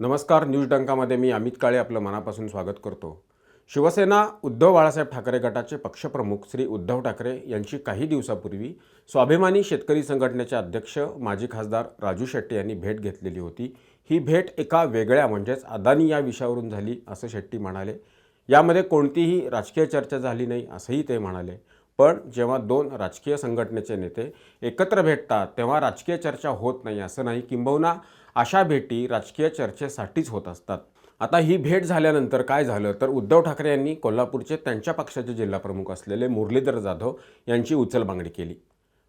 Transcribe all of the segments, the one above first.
नमस्कार न्यूज डंकामध्ये मी अमित काळे आपलं मनापासून स्वागत करतो. शिवसेना उद्धव बाळासाहेब ठाकरे गटाचे पक्षप्रमुख श्री उद्धव ठाकरे यांची काही दिवसापूर्वी स्वाभिमानी शेतकरी संघटनेचे अध्यक्ष माजी खासदार राजू शेट्टी यांनी भेट घेतलेली होती. ही भेट एका वेगळ्या म्हणजेच अदानी या विषयावरून झाली असं शेट्टी म्हणाले. यामध्ये कोणतीही राजकीय चर्चा झाली नाही असंही ते म्हणाले. पण जेव्हा दोन राजकीय संघटनेचे नेते एकत्र भेटतात तेव्हा राजकीय चर्चा होत नाही असं नाही. किंबहुना अशा भेटी राजकीय चर्चेसाठीच होत असतात. आता ही भेट झाल्यानंतर काय झालं? तर उद्धव ठाकरे यांनी कोल्हापूरचे त्यांच्या पक्षाचे जिल्हाप्रमुख असलेले मुरलीधर जाधव यांची उचलबांगडी केली.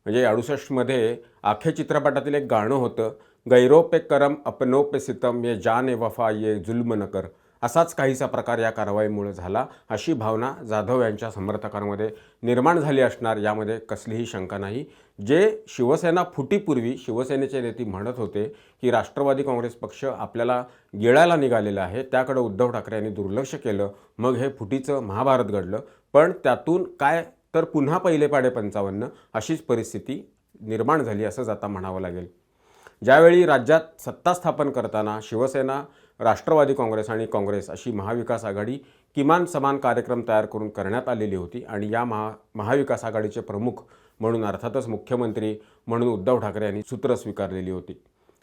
म्हणजे अडुसष्टमध्ये आखे चित्रपटातील एक गाणं होतं गैरो पे करम अपनो पे सितम ये जान ए वफा ये जुल्म न कर. असाच काहीसा प्रकार या कारवाईमुळे झाला. अशी भावना जाधव यांच्या समर्थकांमध्ये निर्माण झाली असणार यामध्ये कसलीही शंका नाही. जे शिवसेना फुटीपूर्वी शिवसेनेचे नेते म्हणत होते की राष्ट्रवादी काँग्रेस पक्ष आपल्याला गिळायला निघालेला आहे त्याकडे उद्धव ठाकरे यांनी दुर्लक्ष केलं मग हे फुटीचं महाभारत घडलं. पण त्यातून काय तर पुन्हा पहिले पाडे पंचावन्न अशीच परिस्थिती निर्माण झाली असंच आता म्हणावं लागेल. ज्यावेळी राज्यात सत्ता स्थापन करताना शिवसेना राष्ट्रवादी काँग्रेस आणि काँग्रेस अशी महाविकास आघाडी किमान समान कार्यक्रम तयार करून करण्यात आलेली होती आणि या महा महाविकास आघाडीचे प्रमुख म्हणून अर्थातच मुख्यमंत्री म्हणून उद्धव ठाकरे यांनी सूत्र स्वीकारलेली होती.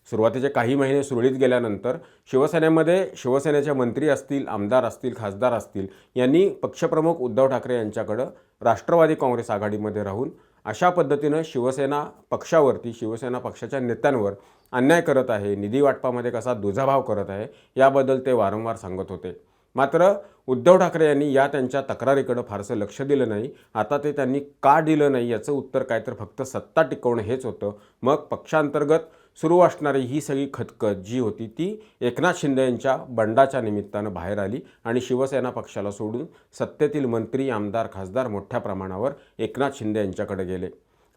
सुरुवातीचे काही महिने सुरळीत गेल्यानंतर शिवसेनेमध्ये शिवसेनेचे मंत्री असतील आमदार असतील खासदार असतील यांनी पक्षप्रमुख उद्धव ठाकरे यांच्याकडं राष्ट्रवादी काँग्रेस आघाडीमध्ये राहून अशा पद्धतीनं शिवसेना पक्षावरती शिवसेना पक्षाच्या नेत्यांवर अन्याय करत आहे निधी वाटपामध्ये कसा दुजाभाव करत आहे याबद्दल ते वारंवार सांगत होते. मात्र उद्धव ठाकरे यांनी या त्यांच्या तक्रारीकडं फारसं लक्ष दिलं नाही. आता ते त्यांनी का दिलं नाही याचं उत्तर काय तर फक्त सत्ता टिकवणं हेच होतं. मग पक्षांतर्गत सुरू असणारी ही सगळी खतखत जी होती ती एकनाथ शिंदे यांच्या बंडाच्या निमित्तानं बाहेर आली आणि शिवसेना पक्षाला सोडून सत्तेतील मंत्री आमदार खासदार मोठ्या प्रमाणावर एकनाथ शिंदे यांच्याकडे गेले.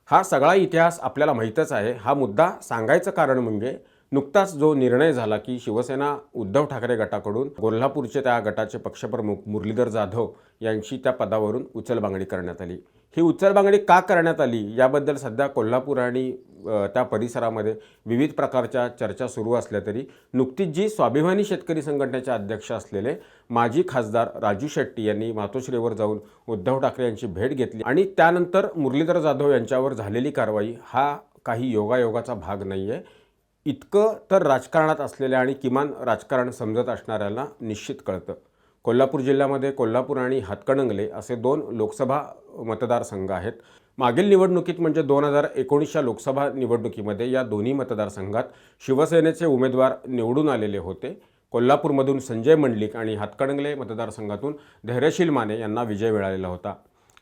हा सगळा इतिहास आपल्याला माहीतच आहे. हा मुद्दा सांगायचं कारण म्हणजे नुकताच जो निर्णय झाला की शिवसेना उद्धव ठाकरे गटाकडून कोल्हापूरचे त्या गटाचे पक्षप्रमुख मुरलीधर जाधव यांची त्या पदावरून उचलबांगडी करण्यात आली. ही उचलबांगडी का करण्यात आली याबद्दल सध्या कोल्हापूर आणि त्या परिसरामध्ये विविध प्रकारच्या चर्चा सुरू असल्या तरी नुकतीच जी स्वाभिमानी शेतकरी संघटनेचे अध्यक्ष असलेले माजी खासदार राजू शेट्टी यांनी मातोश्रीवर जाऊन उद्धव ठाकरे यांची भेट घेतली आणि त्यानंतर मुरलीधर जाधव यांच्यावर झालेली कारवाई हा काही योगायोगाचा भाग नाही आहे इतकं तर राजकारणात असलेल्या आणि किमान राजकारण समजत असणाऱ्याला निश्चित कळतं. कोल्हापूर जिल्ह्यामध्ये कोल्हापूर आणि हातकणंगले असे दोन लोकसभा मतदारसंघ आहेत. मागील निवडणुकीत म्हणजे दोन हजार एकोणीसच्या लोकसभा निवडणुकीमध्ये या दोन्ही मतदारसंघात शिवसेनेचे उमेदवार निवडून आलेले होते. कोल्हापूरमधून संजय मंडलिक आणि हातकणंगले मतदारसंघातून धैर्यशील माने यांना विजय मिळालेला होता.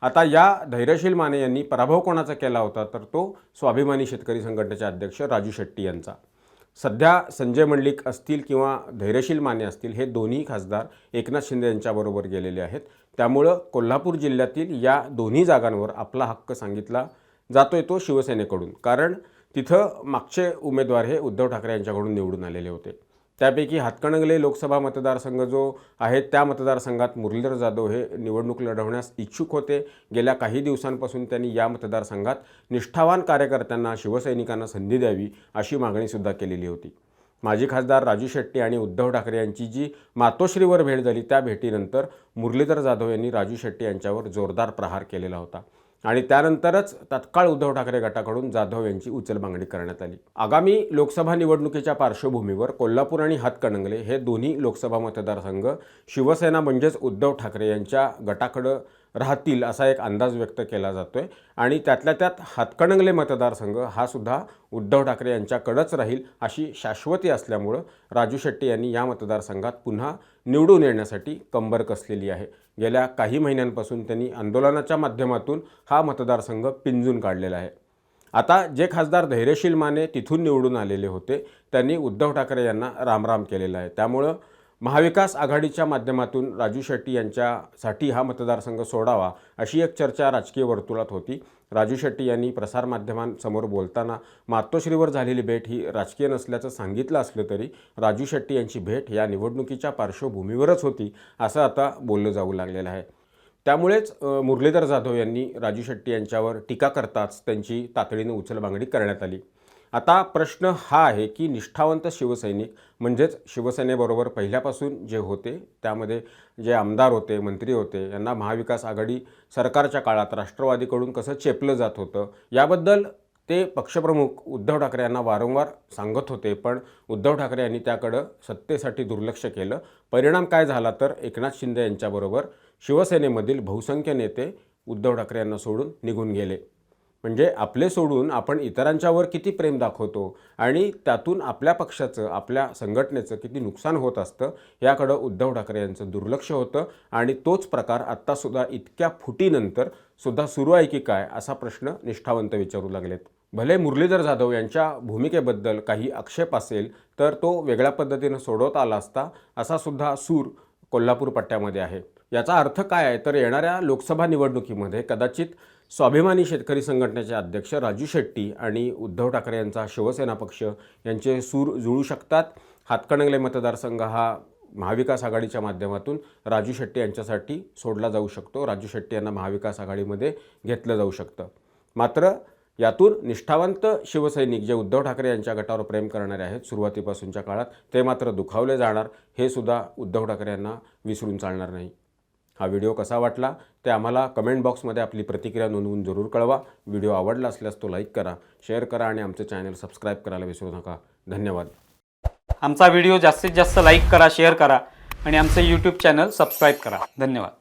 आता या धैर्यशील माने यांनी पराभव कोणाचा केला होता तर तो स्वाभिमानी शेतकरी संघटनेचे अध्यक्ष राजू शेट्टी यांचा. सध्या संजय मंडलिक असतील किंवा धैर्यशील माने असतील हे दोन्ही खासदार एकनाथ शिंदे यांच्याबरोबर गेलेले आहेत. त्यामुळं कोल्हापूर जिल्ह्यातील या दोन्ही जागांवर आपला हक्क सांगितला जातोय तो शिवसेनेकडून. कारण तिथं मागचे उमेदवार हे उद्धव ठाकरे यांच्याकडून निवडून आलेले होते. त्यापैकी हातकणंगले लोकसभा मतदारसंघ जो आहे त्या मतदारसंघात मुरलीधर जाधव हे निवडणूक लढवण्यास इच्छुक होते. गेल्या काही दिवसांपासून त्यांनी या मतदारसंघात निष्ठावान कार्यकर्त्यांना शिवसैनिकांना संधी द्यावी अशी मागणीसुद्धा केलेली होती. माजी खासदार राजू शेट्टी आणि उद्धव ठाकरे यांची जी मातोश्रीवर भेट झाली त्या भेटीनंतर मुरलीधर जाधव यांनी राजू शेट्टी यांच्यावर जोरदार प्रहार केलेला होता. आणि त्यानंतरच तत्काळ उद्धव ठाकरे गटाकडून जाधव यांची उचलबांगडी करण्यात आली. आगामी लोकसभा निवडणुकीच्या पार्श्वभूमीवर कोल्हापूर आणि हातकणंगले हे दोन्ही लोकसभा मतदारसंघ शिवसेना म्हणजेच उद्धव ठाकरे यांच्या गटाकडं राहतील असा एक अंदाज व्यक्त केला जातो आहे आणि त्यातल्या त्यात हातकणंगले मतदारसंघ हा सुद्धा उद्धव ठाकरे यांच्याकडंच राहील अशी शाश्वती असल्यामुळं राजू शेट्टी यांनी या मतदारसंघात पुन्हा निवडून येण्यासाठी कंबर कसलेली आहे. गेल्या काही महिन्यांपासून त्यांनी आंदोलनाच्या माध्यमातून हा मतदारसंघ पिंजून काढलेला आहे. आता जे खासदार धैर्यशील माने तिथून निवडून आलेले होते त्यांनी उद्धव ठाकरे यांना रामराम केलेला आहे. त्यामुळं महाविकास आघाडीच्या माध्यमातून राजू शेट्टी यांच्यासाठी हा मतदारसंघ सोडावा अशी एक चर्चा राजकीय वर्तुळात होती. राजू शेट्टी यांनी प्रसारमाध्यमांसमोर बोलताना मातोश्रीवर झालेली भेट ही राजकीय नसल्याचं सांगितलं असलं तरी राजू शेट्टी यांची भेट या निवडणुकीच्या पार्श्वभूमीवरच होती असं आता बोललं जाऊ लागलेलं आहे. त्यामुळेच मुरलीधर जाधव यांनी राजू शेट्टी यांच्यावर टीका करताच त्यांची तातडीनं उचलबांगडी करण्यात आली. आता प्रश्न हा आहे की निष्ठावंत शिवसैनिक म्हणजेच शिवसेनेबरोबर पहिल्यापासून जे होते त्यामध्ये जे आमदार होते मंत्री होते यांना महाविकास आघाडी सरकारच्या काळात राष्ट्रवादीकडून कसं चेपलं जात होतं याबद्दल ते पक्षप्रमुख उद्धव ठाकरे यांना वारंवार सांगत होते पण उद्धव ठाकरे यांनी त्याकडं सत्तेसाठी दुर्लक्ष केलं. परिणाम काय झाला तर एकनाथ शिंदे यांच्याबरोबर शिवसेनेमधील बहुसंख्य नेते उद्धव ठाकरे यांना सोडून निघून गेले. म्हणजे आपले सोडून आपण इतरांच्यावर किती प्रेम दाखवतो आणि त्यातून आपल्या पक्षाचं आपल्या संघटनेचं किती नुकसान होत असतं याकडं उद्धव ठाकरे यांचं दुर्लक्ष होतं आणि तोच प्रकार आत्तासुद्धा इतक्या फुटीनंतर सुद्धा सुरू आहे की काय असा प्रश्न निष्ठावंत विचारू लागलेत. भले मुरलीधर जाधव यांच्या भूमिकेबद्दल काही आक्षेप असेल तर तो वेगळ्या पद्धतीनं सोडवता आला असता असा सुद्धा सूर कोल्हापूर पट्ट्यामध्ये आहे. याचा अर्थ काय आहे? तर येणाऱ्या लोकसभा निवडणुकीमध्ये कदाचित स्वाभिमानी शेतकरी संघटनेचे अध्यक्ष राजू शेट्टी आणि उद्धव ठाकरे यांचा शिवसेना पक्ष यांचे सूर जुळू शकतात. हातकणंगले मतदारसंघ हा महाविकास आघाडीच्या माध्यमातून राजू शेट्टी यांच्यासाठी सोडला जाऊ शकतो. राजू शेट्टी यांना महाविकास आघाडीमध्ये घेतलं जाऊ शकतं. मात्र यातून निष्ठावंत शिवसैनिक जे उद्धव ठाकरे यांच्या गटावर प्रेम करणारे आहेत सुरुवातीपासूनच्या काळात ते मात्र दुखावले जाणार हे सुद्धा उद्धव ठाकरे यांना विसरून चालणार नाही. हा व्हिडिओ कसा वाटला ते आम्हाला कमेंट बॉक्समध्ये आपली प्रतिक्रिया नोंदवून जरूर कळवा. व्हिडिओ आवडला असल्यास तो लाईक करा शेअर करा आणि आमचं चॅनल सबस्क्राईब करायला विसरू नका. धन्यवाद. आमचा व्हिडिओ जास्तीत जास्त लाईक करा शेअर करा आणि आमचं यूट्यूब चॅनल सबस्क्राईब करा. धन्यवाद.